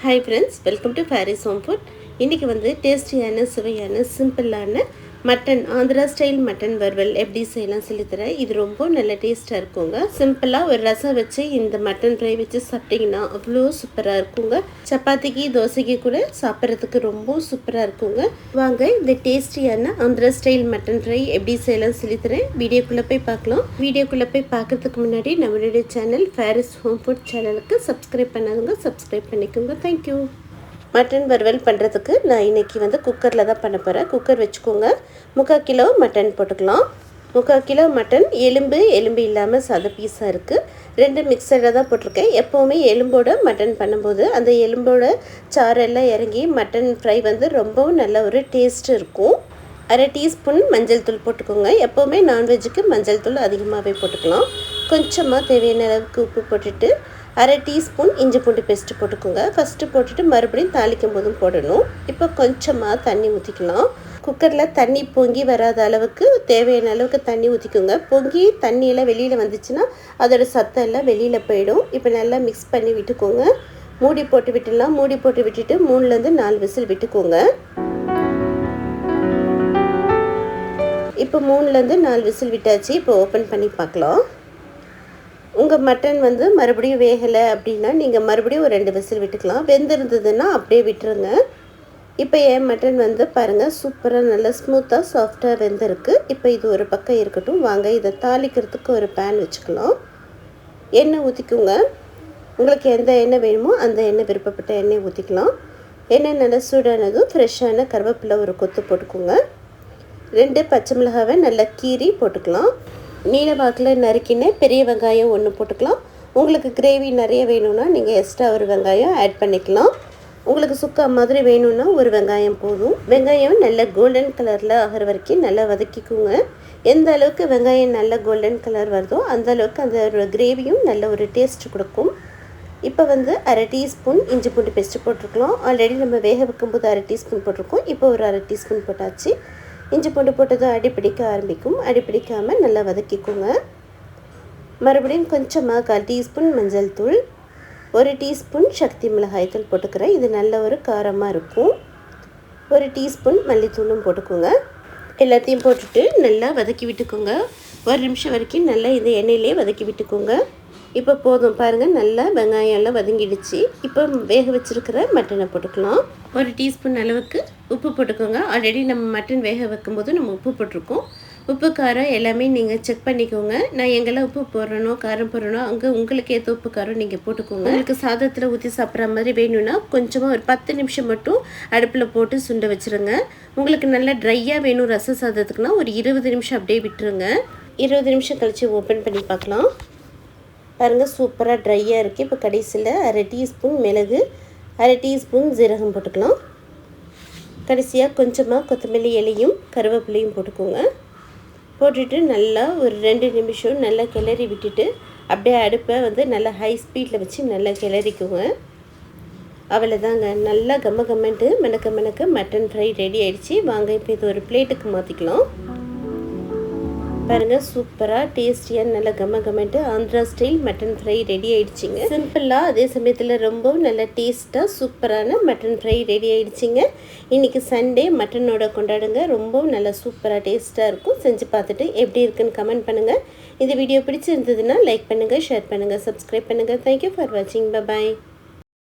Hi friends welcome to Paris home food இன்றைக்கி வந்து டேஸ்டியான சுவையான சிம்பிளான மட்டன் ஆந்திரா ஸ்டைல் மட்டன் வறுவல் எப்படி செய்யலாம் சொல்லித்தரேன். இது ரொம்ப நல்ல டேஸ்ட்டாக இருக்குங்க. சிம்பிளாக ஒரு ரசம் வச்சு இந்த மட்டன் ஃப்ரை வச்சு சாப்பிட்டிங்கன்னா அவ்வளோ சூப்பராக இருக்குங்க. சப்பாத்திக்கு தோசைக்கு கூட சாப்பிட்றதுக்கு ரொம்ப சூப்பராக இருக்குங்க. வாங்க இந்த டேஸ்டியான ஆந்திரா ஸ்டைல் மட்டன் ஃப்ரை எப்படி செய்யலாம் சொல்லித்தரேன். வீடியோக்குள்ளே போய் பார்க்கலாம். வீடியோக்குள்ளே போய் பார்க்கறதுக்கு முன்னாடி நம்மளுடைய சேனல் ஃபேரிஸ் ஹோம் ஃபுட் சேனலுக்கு சப்ஸ்கிரைப் பண்ணாதவங்க சப்ஸ்கிரைப் பண்ணிக்கோங்க. தேங்க்யூ மட்டன் வறுவல் பண்ணுறதுக்கு நான் இன்றைக்கி வந்து குக்கரில் தான் பண்ண போகிறேன் குக்கர் வச்சுக்கோங்க. முக்கால் கிலோ மட்டன் போட்டுக்கலாம். முக்கால் கிலோ மட்டன் எலும்பு எலும்பு இல்லாமல் சத பீஸாக இருக்குது ரெண்டு மிக்சரில் தான் போட்டிருக்கேன். எப்போவுமே எலும்போட மட்டன் பண்ணும்போது அந்த எலும்போட சாரெல்லாம் இறங்கி மட்டன் ஃப்ரை வந்து ரொம்பவும் நல்ல ஒரு டேஸ்ட் இருக்கும். அரை டீஸ்பூன் மஞ்சள் தூள் போட்டுக்கோங்க. எப்போவுமே நான்வெஜ்ஜுக்கு மஞ்சள் தூள் அதிகமாகவே போட்டுக்கலாம். கொஞ்சமாக தேவையான அளவுக்கு உப்பு போட்டுட்டு அரை டீஸ்பூன் இஞ்சி பூண்டு பேஸ்ட்டு போட்டுக்கோங்க. ஃபஸ்ட்டு போட்டுட்டு மறுபடியும் தாளிக்கும் போதும் போடணும். இப்போ கொஞ்சமாக தண்ணி ஊற்றிக்கலாம் குக்கரில் தண்ணி பொங்கி வராத அளவுக்கு தேவையான அளவுக்கு தண்ணி ஊற்றிக்கோங்க பொங்கி தண்ணியெல்லாம் வெளியில் வந்துச்சுன்னா அதோட சத்தம் எல்லாம் வெளியில் போயிடும். இப்போ நல்லா மிக்ஸ் பண்ணி விட்டுக்கோங்க. மூடி போட்டு விட்டுடலாம். மூடி போட்டு விட்டுட்டு மூணுலேருந்து நாலு விசில் விட்டுக்கோங்க. இப்போ மூணுலேருந்து நாலு விசில் விட்டாச்சு. இப்போ ஓப்பன் பண்ணி பார்க்கலாம். உங்கள் மட்டன் வந்து மறுபடியும் வேகலை அப்படின்னா நீங்கள் மறுபடியும் ஒரு ரெண்டு விசில் விட்டுக்கலாம். வெந்திருந்ததுன்னா அப்படியே விட்டுருங்க. இப்போ என் மட்டன் வந்து பாருங்கள் சூப்பராக நல்லா ஸ்மூத்தாக சாஃப்டாக வெந்திருக்கு. இப்போ இது ஒரு பக்கம் இருக்கட்டும். வாங்க இதை தாளிக்கிறதுக்கு ஒரு பேன் வச்சுக்கலாம். எண்ணெய் ஊற்றிக்குங்க உங்களுக்கு எந்த எண்ணெய் வேணுமோ அந்த எண்ணெய் விருப்பப்பட்ட எண்ணெய் ஊற்றிக்கலாம் எண்ணெய் நல்லா சூடானதும் ஃப்ரெஷ்ஷான கருவேப்பிலை ஒரு கொத்து போட்டுக்கோங்க. ரெண்டு பச்சை மிளகாவை நல்லா கீறி போட்டுக்கலாம். நீலபாக்கில் நறுக்கின பெரிய வெங்காயம் ஒன்று போட்டுக்கலாம். உங்களுக்கு கிரேவி நிறைய வேணும்னா நீங்கள் எக்ஸ்ட்ரா ஒரு வெங்காயம் ஆட் பண்ணிக்கலாம். உங்களுக்கு சுக்கா மாதிரி வேணும்னா ஒரு வெங்காயம் போதும். வெங்காயம் நல்ல கோல்டன் கலரில் ஆகிற வரைக்கும் நல்லா வதக்கிக்கோங்க. எந்த அளவுக்கு வெங்காயம் நல்ல கோல்டன் கலர் வருதோ அந்த அளவுக்கு அந்த கிரேவியும் நல்ல ஒரு டேஸ்ட் கொடுக்கும். இப்போ வந்து அரை டீஸ்பூன் இஞ்சி பூண்டு பேஸ்ட்டு போட்டிருக்கலாம். ஆல்ரெடி நம்ம வேக வைக்கும்போது அரை டீஸ்பூன் போட்டிருக்கோம். இப்போ ஒரு அரை டீஸ்பூன் போட்டாச்சு. இஞ்சி பூண்டு போட்டதும் அடிப்பிடிக்க ஆரம்பிக்கும். அடிப்பிடிக்காமல் நல்லா வதக்கிக்கோங்க. மறுபடியும் கொஞ்சமாக கால் டீஸ்பூன் மஞ்சள் தூள் ஒரு டீஸ்பூன் சக்தி மிளகாய் தூள் போட்டுக்கிறேன். இது நல்ல ஒரு காரமாக இருக்கும். ஒரு டீஸ்பூன் மல்லித்தூளும் போட்டுக்கோங்க. எல்லாத்தையும் போட்டுட்டு நல்லா வதக்கி விட்டுக்கோங்க. ஒரு நிமிஷம் வரைக்கும் நல்லா இந்த எண்ணெயிலே வதக்கி விட்டுக்கோங்க. இப்போ போதும் பாருங்கள் நல்லா வெங்காயம் எல்லாம் வதங்கிடுச்சு. இப்போ வேக வச்சுருக்கிற மட்டனை போட்டுக்கலாம். ஒரு டீஸ்பூன் அளவுக்கு உப்பு போட்டுக்கோங்க. ஆல்ரெடி நம்ம மட்டன் வேக வைக்கும்போது நம்ம உப்பு போட்டிருக்கோம். உப்பு காரம் எல்லாமே நீங்கள் செக் பண்ணிக்கோங்க. நான் எங்கெல்லாம் உப்பு போடுறனோ காரம் போடுறனோ அங்கே உங்களுக்கு ஏற்ற உப்பு காரம் நீங்கள் போட்டுக்கோங்க. உங்களுக்கு சாதத்தில் ஊற்றி சாப்பிட்ற மாதிரி வேணும்னா கொஞ்சமாக ஒரு பத்து நிமிஷம் மட்டும் அடுப்பில் போட்டு சுண்ட வச்சுருங்க. உங்களுக்கு நல்லா ட்ரையாக வேணும் ரச சாதத்துக்குனா ஒரு இருபது நிமிஷம் அப்படியே விட்டுருங்க. இருபது நிமிஷம் கழித்து ஓப்பன் பண்ணி பார்க்கலாம். பாருங்கள் சூப்பராக ட்ரையாக இருக்குது இப்போ கடைசியில் அரை டீஸ்பூன் மிளகு அரை டீஸ்பூன் ஜீரகம் போட்டுக்கலாம். கடைசியாக கொஞ்சமாக கொத்தமல்லி இலையும் கருவேப்பிலையும் போட்டுக்கோங்க. போட்டுட்டு நல்லா ஒரு ரெண்டு நிமிஷம் நல்லா கிளறி விட்டுட்டு அப்படியே அடுப்பை வந்து நல்லா ஹை ஸ்பீடில் வச்சு நல்லா கிளறிக்குங்க. அவ்வளோதாங்க நல்லா கம்ம கம்மன்ட்டு மினக்க மினக்க மட்டன் ஃப்ரை ரெடி ஆகிடுச்சி வாங்க இப்போ இது ஒரு பிளேட்டுக்கு மாற்றிக்கலாம் பாருங்கள் சூப்பராக டேஸ்டியாக நல்ல கம்ம comment Andhra style mutton fry ready ஆயிடுச்சிங்க. சிம்பிளாக அதே சமயத்தில் ரொம்பவும் நல்ல டேஸ்ட்டாக சூப்பரான மட்டன் ஃப்ரை ரெடி ஆயிடுச்சிங்க. இன்றைக்கி சண்டே மட்டனோட கொண்டாடுங்க. ரொம்பவும் நல்லா சூப்பராக டேஸ்ட்டாக இருக்கும். செஞ்சு பார்த்துட்டு எப்படி இருக்குன்னு கமெண்ட் பண்ணுங்கள் இந்த வீடியோ பிடிச்சிருந்ததுன்னா லைக் பண்ணுங்கள் ஷேர் பண்ணுங்கள் சப்ஸ்கிரைப் பண்ணுங்கள் தேங்க்யூ ஃபார் வாட்சிங் பாய்